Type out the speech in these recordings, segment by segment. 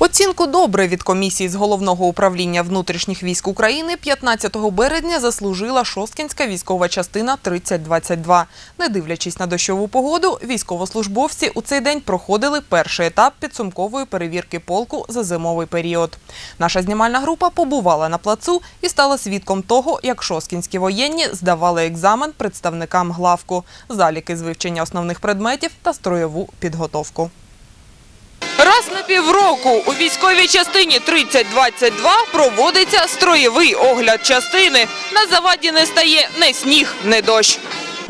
Оцінку добре від комісії з головного управління внутрішніх військ України 15 березня заслужила Шосткінська військова частина 3022. Не дивлячись на дощову погоду, військовослужбовці у цей день проходили перший етап підсумкової перевірки полку за зимовий період. Наша знімальна група побувала на плацу і стала свідком того, як шосткінські воєнні здавали екзамен представникам главку, заліки з вивчення основних предметів та строєву підготовку. Півроку у військовій частині 3022 проводиться строєвий огляд частини. На заваді не стає не сніг, не дощ.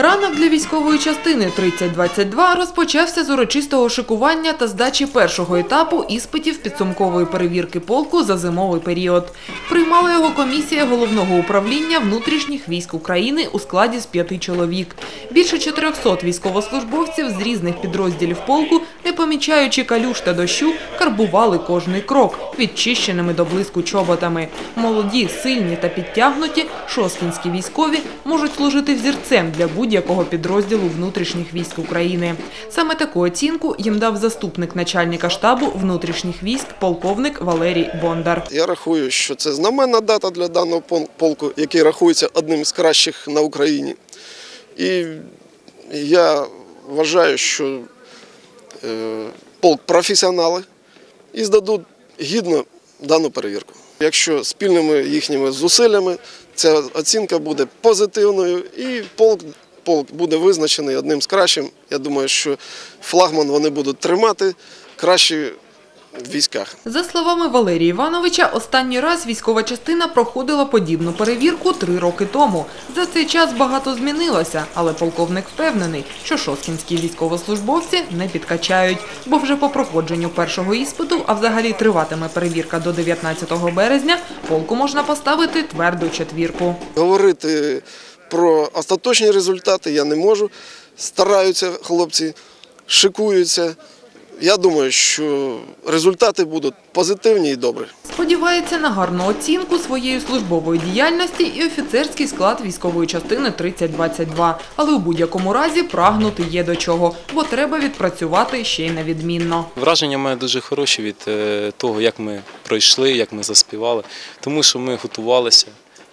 Ранок для військової частини 3022 розпочався з урочистого шикування та здачі першого етапу іспитів підсумкової перевірки полку за зимовий період. Приймала його комісія головного управління внутрішніх військ України у складі з п'яти чоловік. Більше 400 військовослужбовців з різних підрозділів полку, не помічаючи калюш та дощу, карбували кожний крок відчищеними до блиску чоботами. Молоді, сильні та підтягнуті шосткінські військові можуть служити взірцем для будь-якого підрозділу внутрішніх військ України. Саме таку оцінку їм дав заступник начальника штабу внутрішніх військ полковник Валерій Бондар. Я рахую, що це знаменна дата для даного пол- полку, який рахується одним з кращих на Україні. І я вважаю, що е, полк професіонали і здадуть гідно дану перевірку. Якщо спільними їхніми зусиллями ця оцінка буде позитивною і полк, полк буде визначений одним з кращим. Я думаю, що флагман вони будуть тримати краще в військах. За словами Валерія Івановича, останній раз військова частина проходила подібну перевірку три роки тому. За цей час багато змінилося, але полковник впевнений, що шосткінські військовослужбовці не підкачають, бо вже по проходженню першого іспиту, а взагалі триватиме перевірка до 19 березня, полку можна поставити тверду четвірку. Говорити про остаточні результати я не можу. Стараються хлопці, шикуються. Я думаю, що результати будуть позитивні і добрі. Сподівається на гарну оцінку своєї службової діяльності і офіцерський склад військової частини 3022. Але у будь-якому разі прагнути є до чого, бо треба відпрацювати ще й на відмінно. Враження в мене дуже хороші від е, того, як ми пройшли, як ми заспівали, тому що ми готувалися.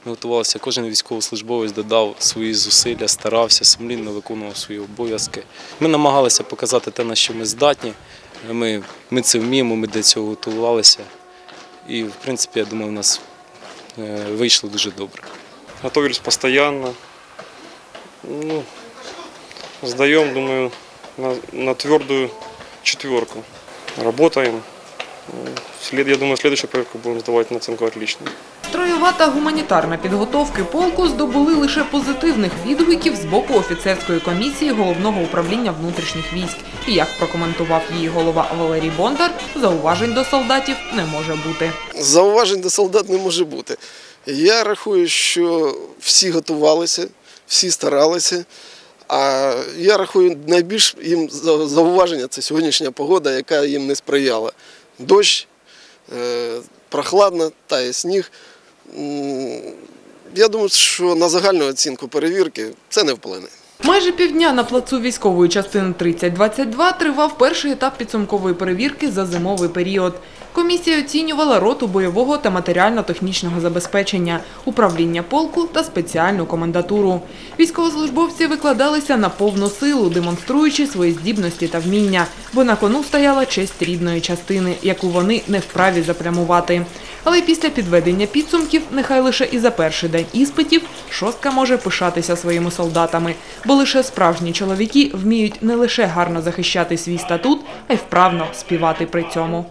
Ми готувалися, кожен військовослужбовець додав свої зусилля, старався, сумлінно виконував свої обов'язки. Ми намагалися показати те, на що ми здатні. Ми, ми це вміємо, ми для цього готувалися. І, в принципі, я думаю, у нас е, вийшло дуже добре. Готовились постоянно. Ну, сдаем, думаю, на, на твердую четверку. Работаем. Ну, я думаю, следующую проверку будем сдавать на оценку отлично. Строєва та гуманітарна підготовки полку здобули лише позитивних відгуків з боку офіцерської комісії головного управління внутрішніх військ. І як прокоментував її голова Валерій Бондар, зауважень до солдатів не може бути. Зауважень до солдат не може бути. Я рахую, що всі готувалися, всі старалися. А я рахую, найбільш їм зауваження це сьогоднішня погода, яка їм не сприяла. Дощ, е, прохладно, тає сніг. Я думаю, що на загальну оцінку перевірки це не вплине. Майже півдня на плацу військової частини 3022 тривав перший етап підсумкової перевірки за зимовий період. Комісія оцінювала роту бойового та матеріально-технічного забезпечення, управління полку та спеціальну комендатуру. Військовослужбовці викладалися на повну силу, демонструючи свої здібності та вміння, бо на кону стояла честь рідної частини, яку вони не вправі запрямувати. Але після підведення підсумків, нехай лише і за перший день іспитів, шостка може пишатися своїми солдатами, бо лише справжні чоловіки вміють не лише гарно захищати свій статут, а й вправно співати при цьому.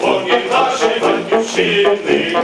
Фоні нашої батьківщини.